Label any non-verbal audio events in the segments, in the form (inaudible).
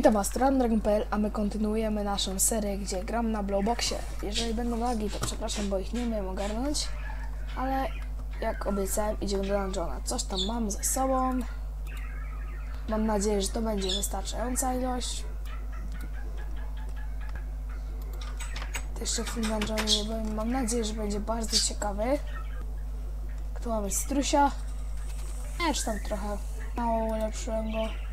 Witam Was, Dragon.pl, a my kontynuujemy naszą serię, gdzie gram na Blowboxie. Jeżeli będą lagi, to przepraszam, bo ich nie umiem ogarnąć, ale jak obiecałem, idziemy do dungeona. Coś tam mam ze sobą. Mam nadzieję, że to będzie wystarczająca ilość. Jeszcze w tym dungeonie nie byłem. Mam nadzieję, że będzie bardzo ciekawy. Tu mamy strusia. Ja czy tam trochę mało ulepszyłem go.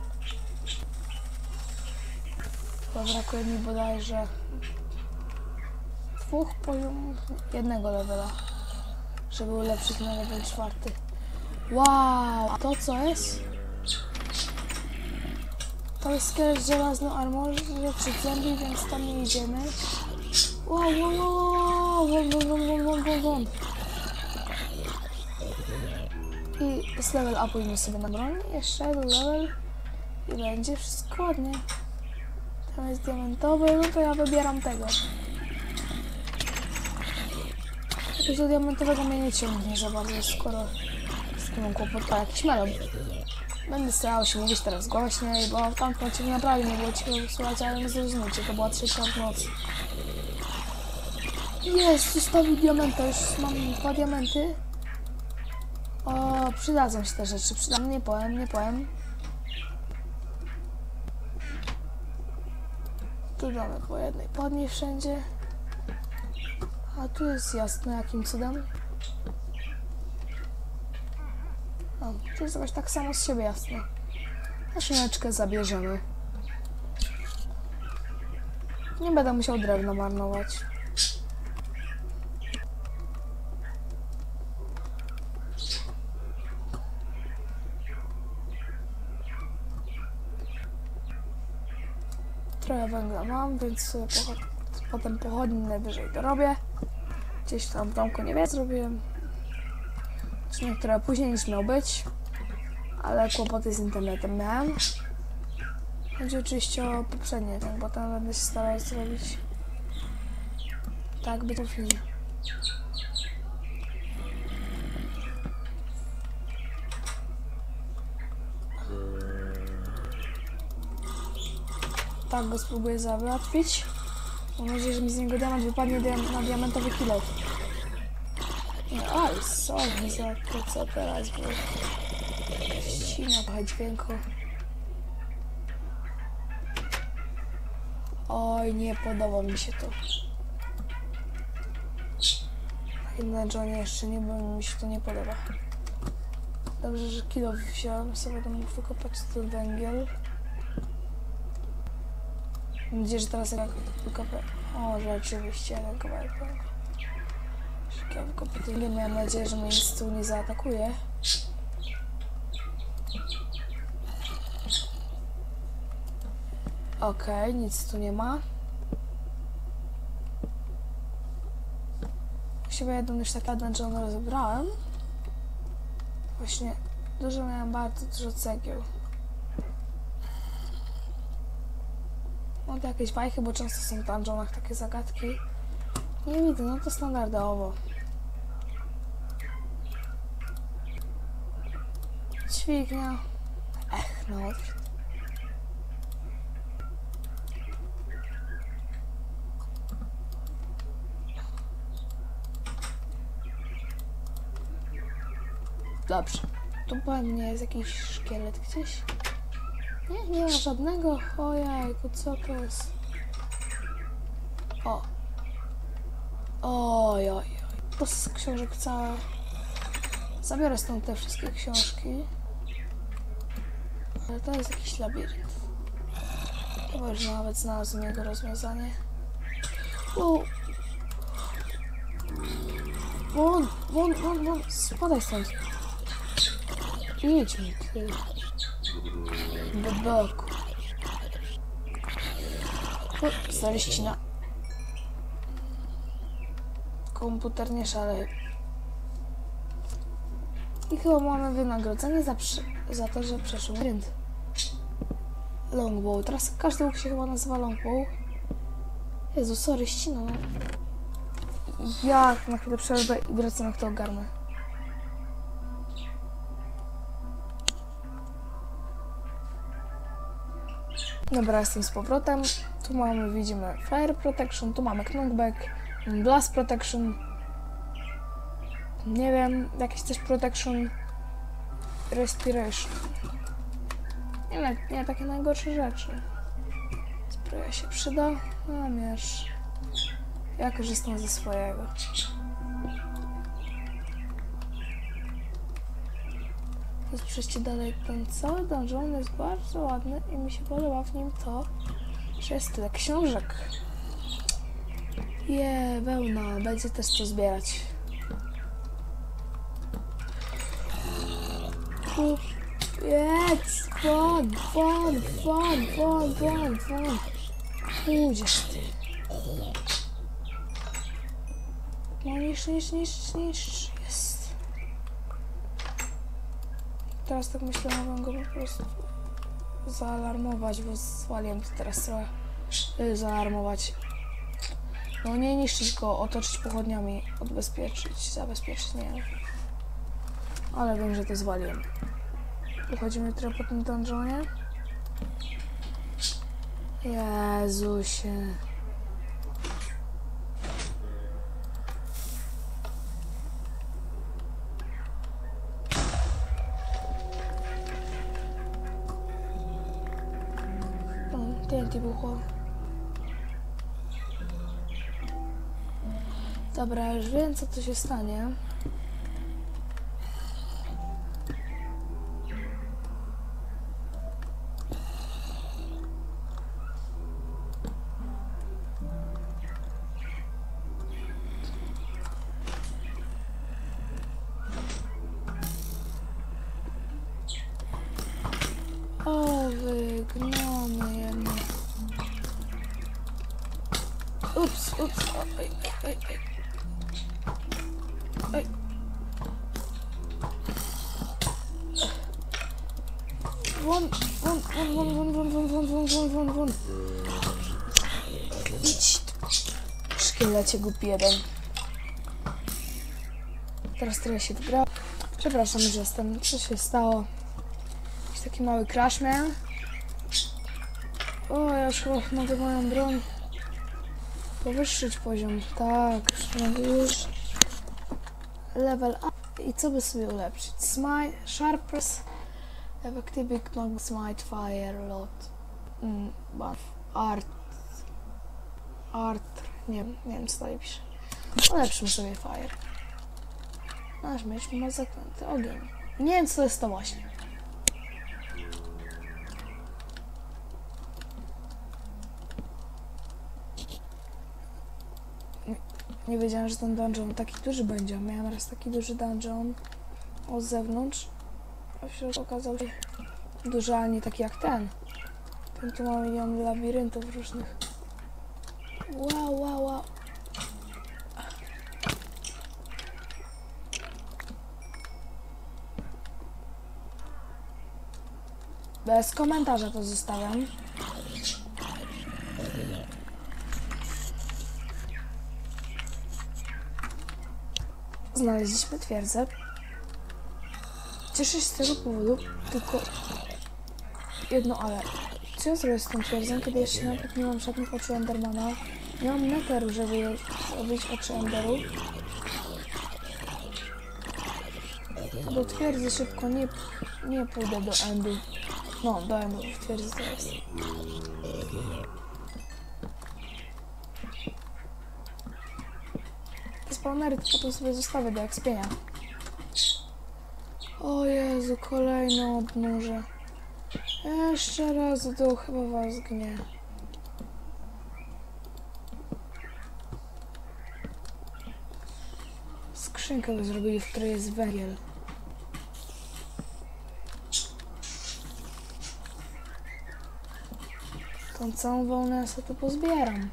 Brakuje mi bodajże dwóch poziomów, jednego levela, żeby ulepszyć na level czwarty. Wow, a to co jest? To jest skielet żelazny armorze przy zombie, więc tam nie idziemy. Wow, wow, wow, wow, wow, wow, wow, wow, wow. I z level upujmy sobie na broń, jeszcze level i będzie wszystko ładnie. Tam jest diamentowy, no to ja wybieram tego. Jakoś do diamentowego mnie nie ciągnie za bardzo, skoro z tym mam kłopot. A, jakiś melon. Będę starał się mówić teraz głośniej, bo tam odcinku naprawdę nie było cicho słuchać, ale nie zrozumiecie, to była trzecia w nocy. Jest, zostawił diamenta, już mam dwa diamenty. O, przydadzą się te rzeczy, przydam, nie powiem, nie powiem. Tu damy po jednej podnie wszędzie. A tu jest jasno jakim cudem. O, tu jest jakoś tak samo z siebie jasno. Maszyneczkę zabierzemy. Nie będę musiał drewno marnować. Trochę węgla mam, więc sobie pocho- potem pochodni najwyżej dorobię. Gdzieś tam w domku nie wiem, zrobiłem. Czy niektóre później niż miał być. Ale kłopoty z internetem miałem. Chodzi oczywiście o poprzednie, tak, bo tam będę się starał zrobić tak, by to film. Tak go spróbuję załatwić. Mam nadzieję, że mi z niego diament wypadnie na diamentowy kilo. Oj, sorry za to co teraz, bo ścina trochę dźwięku. Oj, nie podoba mi się to. Na Johnie jeszcze nie, bo mi się to nie podoba. Dobrze, że kilo wziąłem sobie, mógł wykopać ten węgiel. Mam nadzieję, że teraz jak wykopę... O, rzeczywiście, kawałek węgla. Jak ja wykopę to nie miałem nadzieję, że mnie nic tu nie zaatakuje. Okej, nic tu nie ma. Właściwie jedną już tak dungeon rozebrałem. Właśnie dużo miałem bardzo dużo cegieł. Tu jakieś bajki, bo często są w dungeonach takie zagadki. Nie widzę, no to standardowo. Dźwignia. Ech, no. Dobrze. Tu pewnie jest jakiś szkielet gdzieś. Nie, nie ma żadnego. Ojejku, co to jest? O. Oj, oj. To z książek całe. Zabiorę stąd te wszystkie książki. Ale to jest jakiś labirynt. Chyba już nawet znalazłem jego rozwiązanie. O! Won, won, won, won, spadaj stąd. Idź mi, ty. Do boku. Ścina. Komputer nie szaleje. I chyba mamy wynagrodzenie za, za to, że przeszło rynd. Longbow. Teraz każdy łuk się chyba nazywa Longbow. Jezu, sorry, ścina. no. Ja na chwilę przerwę i wracam jak to ogarnę. Dobra, jestem z powrotem. Tu mamy, widzimy Fire Protection, tu mamy Knockback, Blast Protection. Nie wiem, jakieś też Protection Respiration. Nie, nie takie najgorsze rzeczy. Zbroja się przyda, a mierz. Ja korzystam ze swojego. To jest przejście dalej. Ten cały dungeon jest bardzo ładny i mi się podoba w nim to, że jest tyle książek. Je, wełna, będzie też co zbierać. Jedz, fon, fon, fon, fon, fon, fon. Pójdziesz ty. No niszcz, niszcz, niszcz, niszcz. Jest. Teraz tak myślę, mogę go po prostu zaalarmować, bo zwaliłem to teraz trochę. Y, Zaalarmować. No nie niszczyć go, otoczyć pochodniami, odbezpieczyć, zabezpieczyć, nie. Ale wiem, że to zwaliłem. Uchodzimy trochę po tym dungeonie. Jezusie. Dobra, już wiem co tu się stanie. Ups, ups, oj, oj, oj. Oj. Won, won, won, won, won, won, won, won, won, won, won. Idź tu. Szkielecie głupi jeden. Teraz trochę się wygra. Przepraszam, że jestem. Co się stało? Jakiś taki mały crash miałem. O, ja już chyba mogę moją broń powyższyć poziom. Tak, już. Level up. I co by sobie ulepszyć? Smite, Sharpness, Effective Knock, Smite, Fire, Lot, mm, Buff, Art, Art, nie nie wiem co dalej pisze. Ulepszymy sobie Fire. Nasz miecz ma zaklęty ogień. Nie wiem co to jest to właśnie. Nie wiedziałem, że ten dungeon taki duży będzie. Miałem raz taki duży dungeon od zewnątrz, środku okazał się duży, ale nie taki jak ten. Ten tu ma milion labiryntów różnych. Wow, wow, wow. Bez komentarza to zostawiam. Znaleźliśmy twierdzę. Cieszę się z tego powodu, tylko jedno ale. Co ja zrobię z tą twierdzą, kiedy jeszcze nawet nie mam żadnych oczu Endermana? Nie mam neteru, żeby je- zrobić oczy Enderu. Do twierdzy szybko nie, nie pójdę do Endu. No, do Endu, w twierdzy to jest. Te spawnery to potem sobie zostawię do ekspienia. O Jezu, kolejne odnóże. Jeszcze raz w dół chyba was gnie. Skrzynkę by zrobili, w której jest węgiel. Tą całą ja sobie to pozbieram.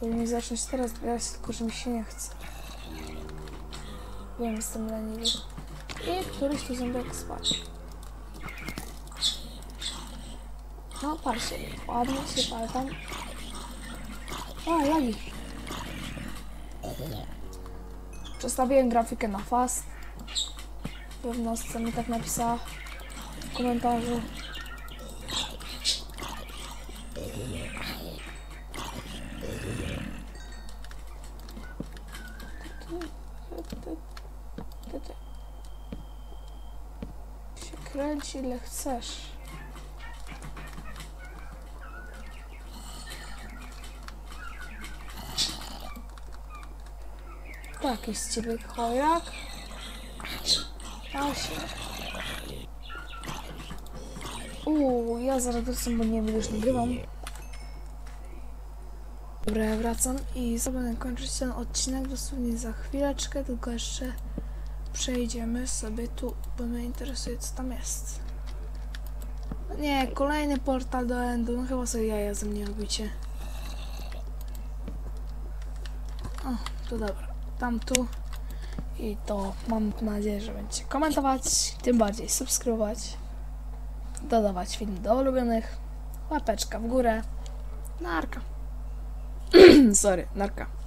Powinien zacząć teraz zbierać, tylko że mi się nie chce. Wiem, jestem leniwy. I któryś tu zębek spadł. No, patrzcie, ładnie się pal tam. O, lagi. Przestawiłem grafikę na fast. Pewno mi tak napisała w komentarzu. Kręć ile chcesz. Taki z ciebie chojak. Asie. Uuu, ja zaraz wracam, bo nie wiem, już nagrywam. Dobra, wracam i sobie będę kończyć ten odcinek dosłownie za chwileczkę, tylko jeszcze przejdziemy sobie tu, bo mnie interesuje, co tam jest. No Nie, kolejny portal do Endu, no chyba sobie jaja ze mnie robicie. O, to dobra, tam tu i to mam nadzieję, że będziecie komentować, tym bardziej subskrybować, dodawać film do ulubionych, łapeczka w górę, narka. (clears throat) Sorry, narka.